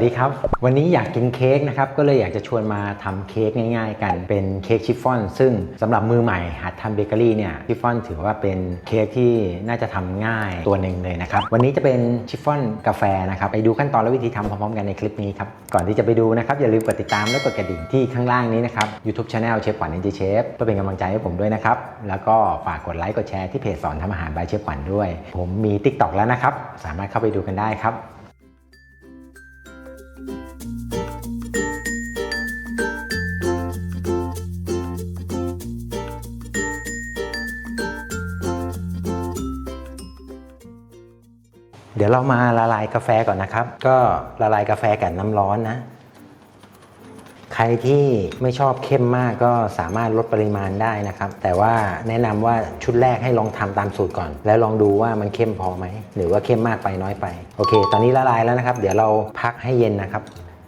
สดีครับ วันนี้อยากกินเค้กนะครับ ก็เลยอยากจะชวนมาทำเค้กง่ายๆ กันเป็นเค้กชิฟฟ่อน ซึ่งสำหรับมือใหม่หัดทำเบเกอรี่เนี่ยชิฟฟ่อนถือว่าเป็นเค้กที่น่าจะทำง่ายตัวหนึ่งเลยนะครับ วันนี้จะเป็นชิฟฟ่อนกาแฟนะครับ ไปดูขั้นตอนและวิธีทำพร้อมๆกันในคลิปนี้ครับ ก่อนที่จะไปดูนะครับ อย่าลืมกดติดตามและกดกระดิ่งที่ข้างล่างนี้นะครับ YouTube Channel เชฟขวัญเอ็นจีเชฟเพื่อเป็นกำลังใจให้ผมด้วยนะครับแล้วก็ฝากกดไลค์กดแชร์ที่เพจสอนทำอาหารบายเชฟขวัญด้วย ผมมี TikTok แล้วนะครับสามารถเข้าไปดูกันได้ครับ ดี๋ยวเรามาละลายกาแฟก่อนนะครับ ก็ละลายกาแฟกับน้ำร้อนนะ ใครที่ไม่ชอบเข้มมากก็สามารถลดปริมาณได้นะครับ แต่ว่าแนะนำว่าชุดแรกให้ลองทำตามสูตรก่อน แล้วลองดูว่ามันเข้มพอไหม หรือว่าเข้มมากไปน้อยไป โอเค ตอนนี้ละลายแล้วนะครับ เดี๋ยวเราพักให้เย็นนะครับ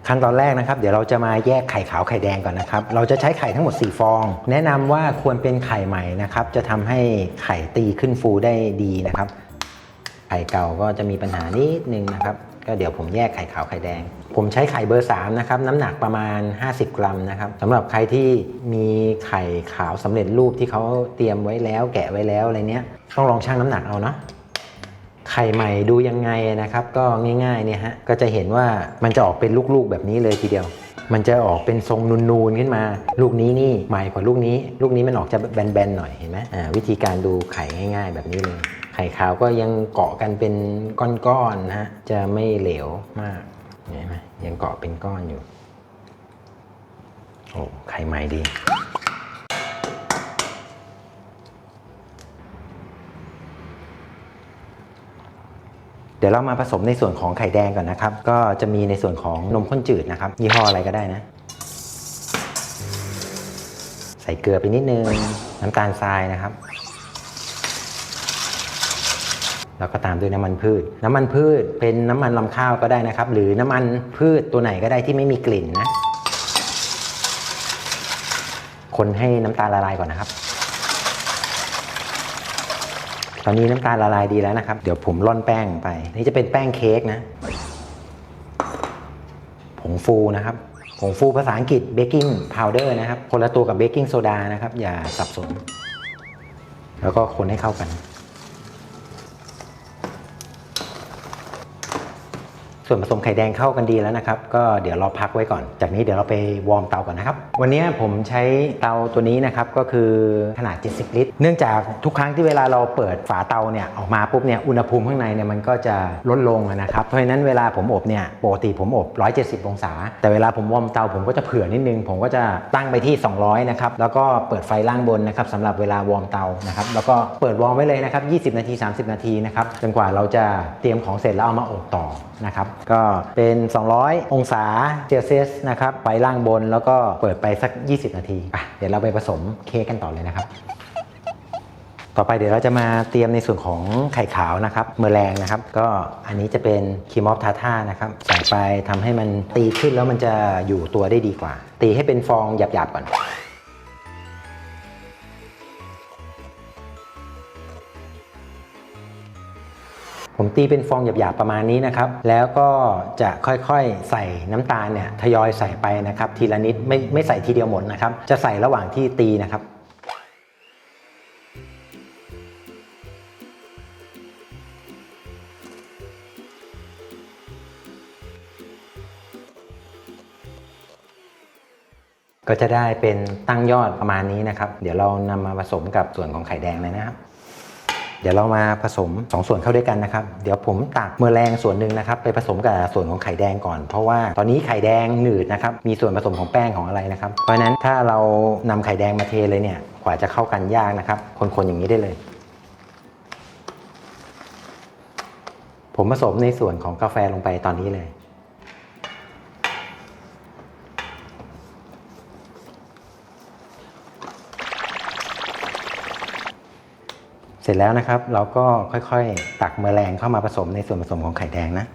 ขั้นตอนแรกนะครับ เดี๋ยวเราจะมาแยกไข่ขาวไข่แดงก่อนนะครับ เราจะใช้ไข่ทั้งหมด 4 ฟอง แนะนำว่าควรเป็นไข่ใหม่นะครับ จะทำให้ไข่ตีขึ้นฟูได้ดีนะครับ ไข่เก่าก็จะมีปัญหานิดนึงนะครับ ก็เดี๋ยวผมแยกไข่ขาวไข่แดง ผมใช้ไข่เบอร์3นะครับน้ำหนักประมาณ 50 กรัมนะครับสำหรับใครที่มีไข่ขาวสำเร็จรูปที่เขาเตรียมไว้แล้วแกะไว้แล้วอะไรเนี้ยต้องลองชั่งน้ำหนักเอาเนาะไข่ใหม่ดูยังไงนะครับ ก็ง่ายๆเนี่ยฮะก็จะเห็นว่ามันจะออกเป็นลูกๆแบบนี้เลยทีเดียว มันจะออกเป็นทรงนูนๆขึ้นมา ลูกนี้นี่ใหม่กว่าลูกนี้ ลูกนี้มันออกจะแบนๆหน่อยเห็นไหมอ่าวิธีการดูไข่ง่าย ๆ แบบนี้เลย ไข่ขาวก็ยังเกาะกันเป็นก้อนๆนะฮะจะไม่เหลวมากเห็นไหมยังเกาะเป็นก้อนอยู่โอ้ไข่ใหม่ดี เดี๋ยวเรามาผสมในส่วนของไข่แดงก่อนนะครับ ก็จะมีในส่วนของนมข้นจืดนะครับ ยี่ห้ออะไรก็ได้นะ ใส่เกลือไปนิดนึง น้ำตาลทรายนะครับ แล้วก็ตามด้วยน้ำมันพืช น้ำมันพืชเป็นน้ำมันลำข้าวก็ได้นะครับ หรือน้ำมันพืชตัวไหนก็ได้ที่ไม่มีกลิ่นนะ คนให้น้ำตาลละลายก่อนนะครับ ตอนนี้น้ำตาลละลายดีแล้วนะครับ เดี๋ยวผมร่อนแป้งไป นี่จะเป็นแป้งเค้กนะ ผงฟูนะครับผงฟูภาษาอังกฤษเบกกิ้งพาวเดอร์นะครับ คนละตัวกับเบกกิ้งโซดานะครับ อย่าสับสน แล้วก็คนให้เข้ากัน ส่วนผสมไข่แดงเข้ากันดีแล้วนะครับ ก็เดี๋ยวเราพักไว้ก่อน จากนี้เดี๋ยวเราไปวอร์มเตาก่อนนะครับ วันนี้ผมใช้เตาตัวนี้นะครับก็คือขนาด 70 ลิตร เนื่องจากทุกครั้งที่เวลาเราเปิดฝาเตาเนี่ยออกมาปุ๊บเนี่ยอุณหภูมิข้างในเนี่ยมันก็จะลดลงนะครับ เพราะฉะนั้นเวลาผมอบเนี่ยปกติผมอบ 170 องศา แต่เวลาผมวอร์มเตาผมก็จะเผื่อนิดนึง ผมก็จะตั้งไปที่ 200 นะครับ แล้วก็เปิดไฟล่างบนนะครับสำหรับเวลาวอร์มเตานะครับ แล้วก็เปิดวอร์มไว้เลยนะครับ 20 นาที 30 นาทีนะครับ จนกว่าเราจะเตรียมของเสร็จแล้วเอามาอบต่อนะครับก็เป็น 200 องศาเซลเซียสนะครับไฟล่างบนแล้วก็เปิดไปสัก 20 นาทีอะเดี๋ยวเราไปผสมเค้กกันต่อเลยนะครับ ต่อไปเดี๋ยวเราจะมาเตรียมในส่วนของไข่ขาวนะครับเมอร์แรงนะครับ ก็อันนี้จะเป็นคีมอฟทาท่านะครับใส่ไปทำให้มันตีขึ้นแล้วมันจะอยู่ตัวได้ดีกว่า ตีให้เป็นฟองหยาบๆก่อน ผมตีเป็นฟองหยาบๆประมาณนี้นะครับ แล้วก็จะค่อยๆใส่น้ำตาลเนี่ยทยอยใส่ไปนะครับ ทีละนิดไม่ไม่ใส่ทีเดียวหมดนะครับ จะใส่ระหว่างที่ตีนะครับก็จะได้เป็นตั้งยอดประมาณนี้นะครับ เดี๋ยวเรานำมาผสมกับส่วนของไข่แดงเลยนะครับ เดี๋ยวเรามาผสม 2 ส่วนเข้าด้วยกันนะครับ เดี๋ยวผมตักเมอร์แรงส่วนหนึ่งนะครับไปผสมกับส่วนของไข่แดงก่อน เพราะว่าตอนนี้ไข่แดงหนืดนะครับมีส่วนผสมของแป้งของอะไรนะครับ เพราะฉะนั้นถ้าเรานำไข่แดงมาเทเลยเนี่ยกว่าจะเข้ากันยากนะครับ คนๆอย่างนี้ได้เลย ผมผสมในส่วนของกาแฟลงไปตอนนี้เลย เสร็จแล้วนะครับ เราก็ค่อยๆ ตักเมอแรงเข้ามาผสมในส่วนผสมของไข่แดงนะ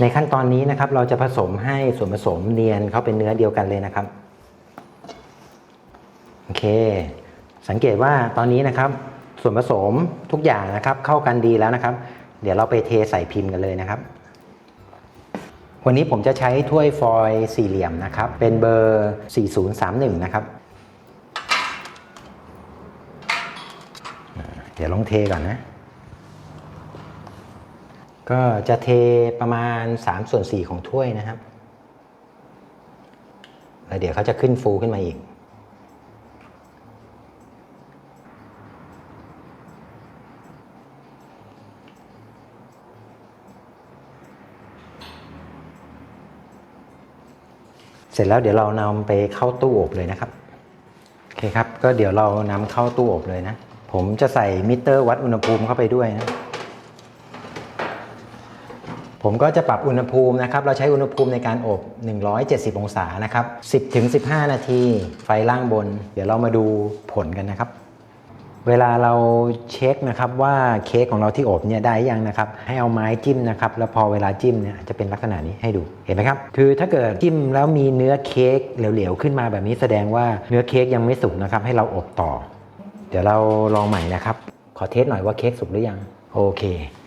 ในขั้นตอนนี้นะครับเราจะผสมให้ส่วนผสมเนียนเข้าเป็นเนื้อเดียวกันเลยนะครับ โอเค สังเกตว่าตอนนี้นะครับ ส่วนผสมทุกอย่างนะครับ เข้ากันดีแล้วนะครับ เดี๋ยวเราไปเทใส่พิมพ์กันเลยนะครับ วันนี้ผมจะใช้ถ้วยฟอยล์สี่เหลี่ยมนะครับ เป็นเบอร์ 4031 นะครับ เดี๋ยวลองเทก่อนนะ ก็จะเทประมาณ 3 ส่วน 4 ของถ้วยนะครับ แล้วเดี๋ยวเขาจะขึ้นฟูขึ้นมาอีก ร็จแล้วเดี๋ยวเรานำไปเข้าตู้อบเลยนะครับโอเคครับ ก็เดี๋ยวเรานำเข้าตู้อบเลยนะ ผมจะใส่มิเตอร์วัดอุณหภูมิเข้าไปด้วยนะผมก็จะปรับอุณหภูมินะครับ เราใช้อุณหภูมิในการอบ 170 องศานะครับ 10ถึง15 นาที ไฟล่างบน เดี๋ยวเรามาดูผลกันนะครับ เวลาเราเช็คนะครับว่าเค้กของเราที่อบเนี่ยได้ยังนะครับให้เอาไม้จิ้มนะครับแล้วพอเวลาจิ้มเนี่ยจะเป็นลักษณะนี้ให้ดูเห็นไหมครับคือถ้าเกิดจิ้มแล้วมีเนื้อเค้กเหลวๆขึ้นมาแบบนี้แสดงว่าเนื้อเค้กยังไม่สุกนะครับให้เราอบต่อ เดี๋ยวเราลองใหม่นะครับ ขอเทสหน่อยว่าเค้กสุกหรือยังโอเค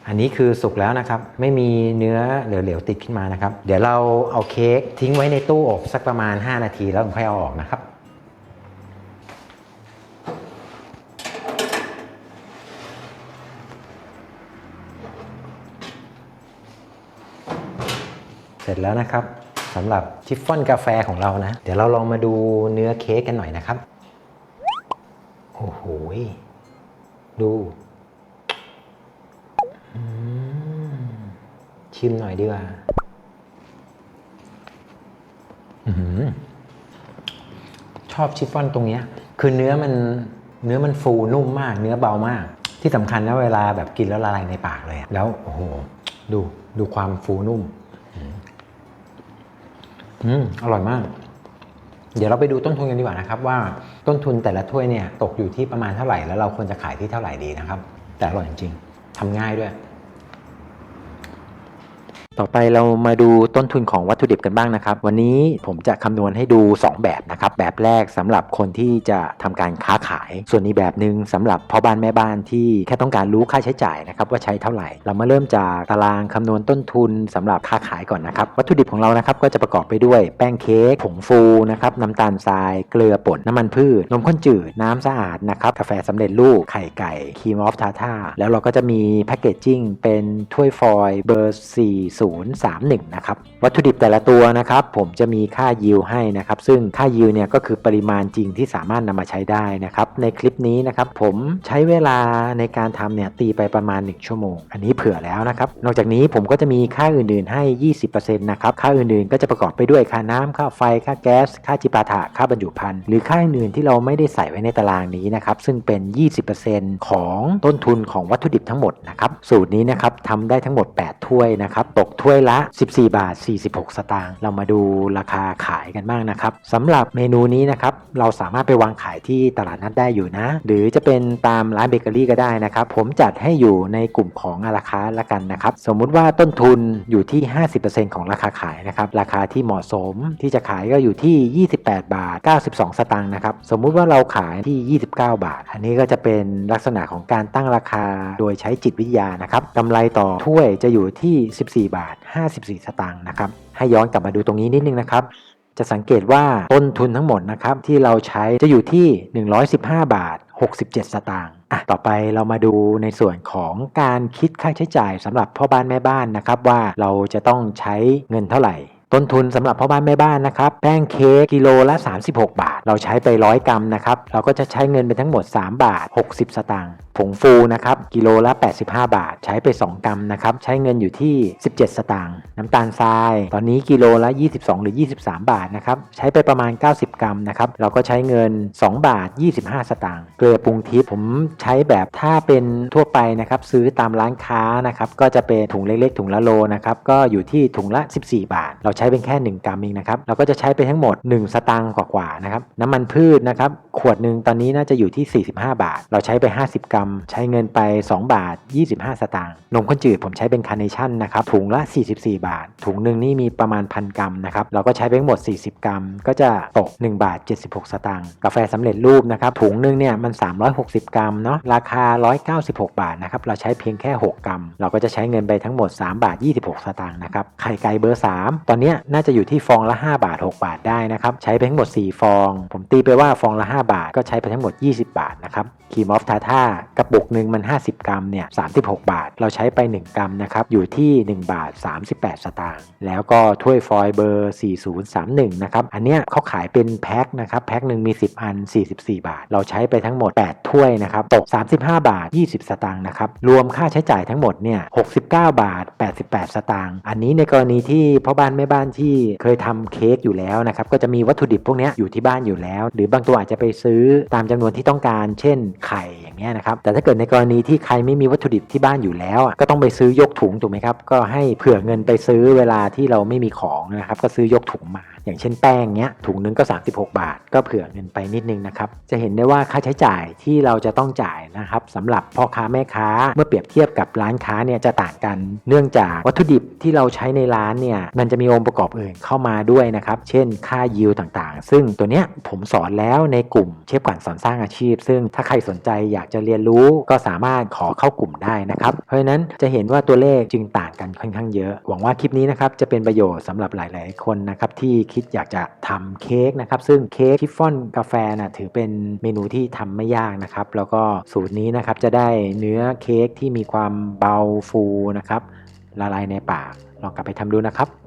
อันนี้คือสุกแล้วนะครับ ไม่มีเนื้อเหลวๆติดขึ้นมานะครับ เดี๋ยวเราเอาเค้กทิ้งไว้ในตู้อบสักประมาณ 5 นาทีแล้วผมค่อยเอาออกนะครับ เสร็จแล้วนะครับสำหรับชิฟฟ่อนกาแฟของเรานะ เดี๋ยวเราลองมาดูเนื้อเค้กกันหน่อยนะครับ โอ้โห ดูชิมหน่อยดีกว่าอือชอบชิฟฟ่อนตรงเนี้ย คือเนื้อมันเนื้อมันฟูนุ่มมาก เนื้อเบามาก ที่สำคัญนะเวลาแบบกินแล้วละลายในปากเลย แล้วโอ้โห ดูดูความฟูนุ่ม อืมอร่อยมาก เดี๋ยวเราไปดูต้นทุนกันดีกว่านะครับ ว่าต้นทุนแต่ละถ้วยเนี่ยตกอยู่ที่ประมาณเท่าไหร่แล้วเราควรจะขายที่เท่าไหร่ดีนะครับ แต่อร่อยจริงๆทำง่ายด้วย ต่อไปเรามาดูต้นทุนของวัตถุดิบกันบ้างนะครับ วันนี้ผมจะคำนวณให้ดู 2 แบบนะครับ แบบแรกสำหรับคนที่จะทำการค้าขาย ส่วนอีกแบบหนึ่งสำหรับพ่อบ้านแม่บ้านที่แค่ต้องการรู้ค่าใช้จ่ายนะครับว่าใช้เท่าไหร่ เรามาเริ่มจากตารางคำนวณต้นทุนสำหรับค้าขายก่อนนะครับ วัตถุดิบของเรานะครับก็จะประกอบไปด้วยแป้งเค้กผงฟูนะครับน้ำตาลทราย เกลือป่นน้ำมันพืชนมข้นจืดน้ำสะอาดนะครับกาแฟสำเร็จรูปไข่ไก่ครีมออฟทาท่าแล้วเราก็จะมีแพคเกจจิ้งเป็นถ้วยฟอยล์เบอร์4031 นะครับ วัตถุดิบแต่ละตัวนะครับ ผมจะมีค่ายิวให้นะครับ ซึ่งค่ายิวเนี่ยก็คือปริมาณจริงที่สามารถนำมาใช้ได้นะครับ ในคลิปนี้นะครับ ผมใช้เวลาในการทำเนี่ยตีไปประมาณ 1 ชั่วโมง อันนี้เผื่อแล้วนะครับ นอกจากนี้ผมก็จะมีค่าอื่นๆให้ 20%นะครับ ค่าอื่นๆก็จะประกอบไปด้วยค่าน้ำค่าไฟ ค่าแก๊ส ค่าจิปาถะ ค่าบรรจุภัณฑ์ หรือค่าอื่นๆที่เราไม่ได้ใส่ไว้ในตารางนี้นะครับ ซึ่งเป็น 20%ของต้นทุนของวัตถุดิบทั้งหมดนะครับ สูตรนี้นะครับทำได้ทั้งหมด 8 ถ้วยนะครับ ตกถ้วยละ 14 บาท 46 สตางค์เรามาดูราคาขายกันบ้างนะครับสำหรับเมนูนี้นะครับเราสามารถไปวางขายที่ตลาดนัดได้อยู่นะ หรือจะเป็นตามร้านเบเกอรี่ก็ได้นะครับ ผมจัดให้อยู่ในกลุ่มของอาราคาละกันนะครับสมมุติว่าต้นทุนอยู่ที่ 50%ของราคาขายนะครับราคาที่เหมาะสมที่จะขายก็อยู่ที่ 28 บาท 92 สตางค์นะครับสมมุติว่าเราขายที่ 29 บาท อันนี้ก็จะเป็นลักษณะของการตั้งราคาโดยใช้จิตวิทยานะครับกำไรต่อถ้วยจะอยู่ที่ 14 บาท54 สตางค์นะครับ ให้ย้อนกลับมาดูตรงนี้นิดนึงนะครับ จะสังเกตว่าต้นทุนทั้งหมดนะครับที่เราใช้จะอยู่ที่ 115 บาท 67 สตางค์อะต่อไปเรามาดูในส่วนของการคิดค่าใช้จ่ายสำหรับพ่อบ้านแม่บ้านนะครับ ว่าเราจะต้องใช้เงินเท่าไหร่ต้นทุนสำหรับพ่อบ้านแม่บ้านนะครับ แป้งเค้กกิโลละ 36 บาท เราใช้ไป 100 กรัมนะครับ เราก็จะใช้เงินไปทั้งหมด 3 บาท 60 สตางค์ผงฟูนะครับกิโลละ 85 บาท ใช้ไป 2 กรัมนะครับใช้เงินอยู่ที่ 17 สตางค์น้ำตาลทราย ตอนนี้กิโลละ 22 หรือ 23 บาทนะครับใช้ไปประมาณ 90 กรัมนะครับเราก็ใช้เงิน 2 บาท 25 สตางค์เกลือปรุงทิพย์ผมใช้แบบถ้าเป็นทั่วไปนะครับซื้อตามร้านค้านะครับก็จะเป็นถุงเล็กๆ ถุงละโลนะครับก็อยู่ที่ถุงละ 14 บาท เราใช้เป็นแค่ 1 กรัมเองนะครับเราก็จะใช้ไปทั้งหมด 1 สตางค์กว่าๆนะครับน้ำมันพืชนะครับ ขวดหนึ่งตอนนี้น่าจะอยู่ที่ 45 บาท เราใช้ไป 50 กรัม ใช้เงินไป 2 บาท 25 สตางค์นมข้นจืดผมใช้เป็นคาร์เนชั่นนะครับถุงละ 44 บาท ถุงหนึ่งนี่มีประมาณพันกรัมนะครับเราก็ใช้ไปทั้งหมด 40 กรัม ก็จะตก 1 บาท 76 สตางค์กาแฟสำเร็จรูปนะครับถุงหนึ่งเนี่ยมัน 360 กรัมเนาะราคา 196 บาทนะครับเราใช้เพียงแค่ 6 กรัม เราก็จะใช้เงินไปทั้งหมด 3 บาท 26 สตางค์นะครับไข่ไก่เบอร์ 3 ตอนนี้น่าจะอยู่ที่ฟองละ 5 บาท 6 บาทได้นะครับใช้ไปทั้งหมด 4 ฟอง ผมตีไปว่าฟองละ5บาท ก็ใช้ไปทั้งหมด 20 บาทนะครับครีมออฟทาท่ากระปุกหนึ่งมัน 50 กรัมเนี่ย36 บาท เราใช้ไป 1 กรัมนะครับอยู่ที่ 1 บาท 38 สตางค์แล้วก็ถ้วยฟอยล์เบอร์ 4031 นะครับอันเนี้ยเขาขายเป็นแพ็คนะครับแพ็คหนึ่งมี 10 อัน 44 บาท เราใช้ไปทั้งหมด 8 ถ้วยนะครับตก 35 บาท 20 สตางค์นะครับรวมค่าใช้จ่ายทั้งหมดเนี่ย69 บาท 88 สตางค์อันนี้ในกรณีที่พ่อบ้านแม่บ้านที่เคยทำเค้กอยู่แล้วนะครับก็จะมีวัตถุดิบพวกนี้อยู่ที่บ้านอยู่แล้ว หรือบางตัวอาจจะไปซื้อตามจำนวนที่ต้องการ เช่นไข่อย่างเงี้ยนะครับ แต่ถ้าเกิดในกรณีที่ใครไม่มีวัตถุดิบที่บ้านอยู่แล้ว ก็ต้องไปซื้อยกถุงถูกไหมครับ ก็ให้เผื่อเงินไปซื้อเวลาที่เราไม่มีของนะครับ ก็ซื้อยกถุงมา อย่างเช่นแป้งเนี้ยถุงนึงก็ 36 บาท ก็เผื่อเงินไปนิดนึงนะครับจะเห็นได้ว่าค่าใช้จ่ายที่เราจะต้องจ่ายนะครับสำหรับพ่อค้าแม่ค้าเมื่อเปรียบเทียบกับร้านค้าเนี่ยจะต่างกัน เนื่องจากวัตถุดิบที่เราใช้ในร้านเนี่ยมันจะมีองค์ประกอบอื่นเข้ามาด้วยนะครับเช่นค่ายิวต่างๆ ซึ่งตัวเนี้ยผมสอนแล้วในกลุ่มเชฟขวัญสอนสร้างอาชีพ ซึ่งถ้าใครสนใจอยากจะเรียนรู้ก็สามารถขอเข้ากลุ่มได้นะครับเพราะฉะนั้นจะเห็นว่าตัวเลขจึงต่างกันค่อนข้างเยอะ หวังว่าคลิปนี้นะครับจะเป็นประโยชน์สำหรับหลาย ๆ คนนะครับที่คิดอยากจะทำเค้กนะครับ ซึ่งเค้กชิฟฟ่อนกาแฟนะถือเป็นเมนูที่ทำไม่ยากนะครับ แล้วก็สูตรนี้นะครับจะได้เนื้อเค้กที่มีความเบาฟูนะครับละลายในปากลองกลับไปทำดูนะครับ